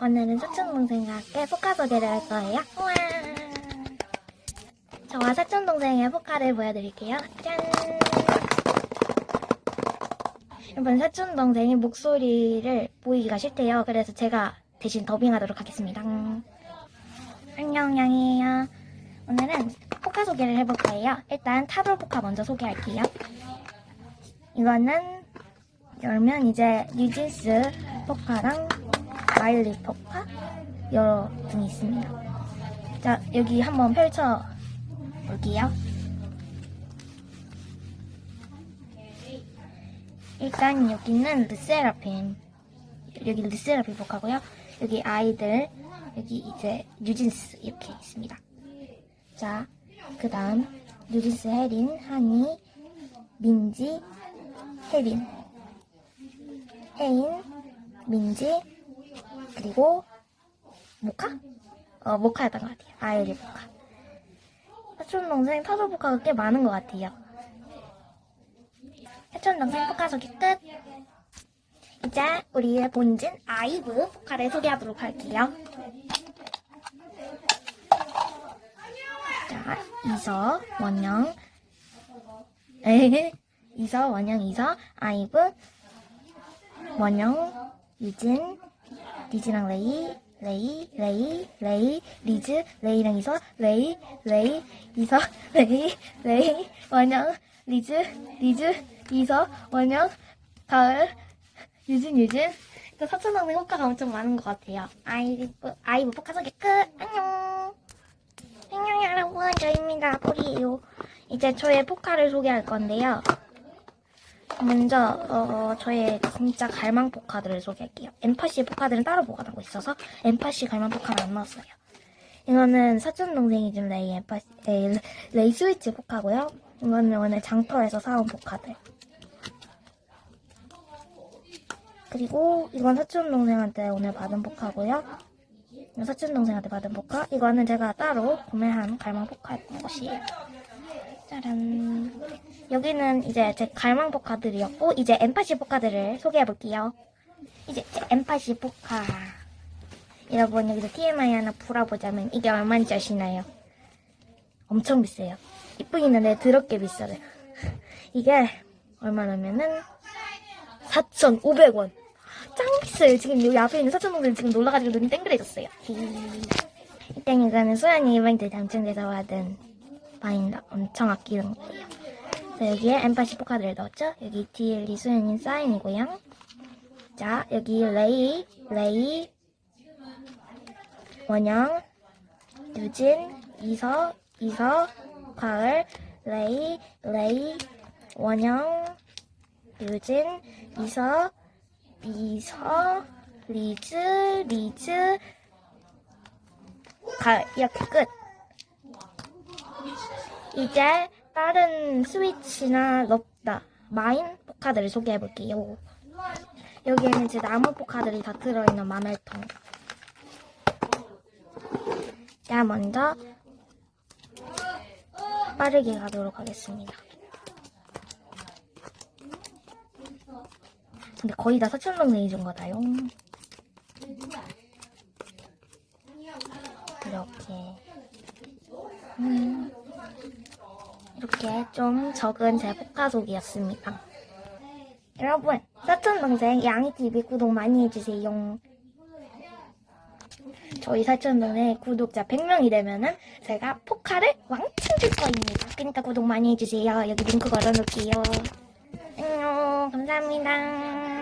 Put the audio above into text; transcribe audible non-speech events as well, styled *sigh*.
오늘은 사촌 동생과 함께 포카 소개를 할 거예요. 우와! 저와 사촌 동생의 포카를 보여드릴게요. 짠! 여러분, 사촌 동생이 목소리를 보이기가 싫대요. 그래서 제가 대신 더빙하도록 하겠습니다. 안녕, 양이에요. 오늘은 포카 소개를 해볼 거예요. 일단 타돌 포카 먼저 소개할게요. 이거는 열면 이제 뉴진스 포카랑 마일리 포카 여러 등이 있습니다. 자 여기 한번 펼쳐 볼게요. 일단 여기는 르세라핌 여기 르세라핌 포카고요. 여기 아이들 여기 이제 뉴진스 이렇게 있습니다. 자 그 다음 뉴진스 혜린, 한이, 민지, 혜린 혜인, 민지, 그리고 모카? 어, 모카였던 것 같아요. 아이리 모카. 사촌 동생 타조 포카가 꽤 많은 것 같아요. 사촌 동생 포카 소개 끝. 이제 우리의 본진 아이브 포카를 소개하도록 할게요. 자, 이서, 원영, 에 *laughs* 이서, 원영, 이서, 아이브, 원영, 유진, 리즈랑 레이, 레이, 레이, 레이, 리즈, 레이랑 이서, 레이, 레이, 이서, *laughs* 레이, 레이, 원영, 리즈, 리즈, 이서, 원영, 가을, 유진, 유진. 또 사촌동생 호가가 엄청 많은 것 같아요. 아이브, 아이브 포카 소개 끝! 안녕! 안녕 여러분, 저입니다. 보리예요. 이제 저의 포카를 소개할 건데요. 먼저 어, 저의 진짜 갈망 포카들을 소개할게요. 엠파시 포카들은 따로 보관하고 있어서 엠파시 갈망 포카는 안 나왔어요. 이거는 사촌 동생이 준 레이 엠파시 에이, 레이 스위치 포카고요. 이거는 오늘 장터에서 사온 포카들. 그리고 이건 사촌 동생한테 오늘 받은 포카고요. 사촌 동생한테 받은 포카. 이거는 제가 따로 구매한 갈망 포카 것이에요. 짜란. 여기는 이제 제 갈망 포카들이었고 이제 엠파시 포카들을 소개해 볼게요. 이제 제 엠파시 포카. 여러분 여기서 TMI 하나 풀어보자면 이게 얼마인지 아시나요? 엄청 비싸요. 이쁘긴 한데 더럽게 비싸요. 이게 얼마냐면은 4,500원. 짱 비싸요. 지금 여기 앞에 있는 사촌동생 지금 놀라가지고 눈이 땡그레졌어요. 일단 이거는 소연이 이벤트 당첨돼서 받은 바인더 엄청 아끼는 거예요. 자, 여기에 엠파시 포카드를 넣었죠? 여기 뒤에 리수연인 사인이고요. 자, 여기 레이, 레이, 원영, 유진, 이서, 이서, 가을, 레이, 레이, 원영, 유진, 이서, 이서, 리즈, 리즈, 가을. 이렇게 끝. 이제 다른 스위치나 럽다 마인 포카들을 소개해 볼게요. 여기에는 제 나무 포카들이 다 들어있는 마멜통. 자, 먼저 빠르게 가도록 하겠습니다. 근데 거의 다 사촌동생이 준 거다요. 이렇게. 음. 이렇게 좀 적은 제 포카속이었습니다. 여러분, 사촌 동생 양이TV 구독 많이 해주세요. 저희 사촌 동생 구독자 100명이 되면은 제가 포카를 왕창 줄 거입니다. 그러니까 구독 많이 해주세요. 여기 링크 걸어놓을게요. 안녕, 감사합니다.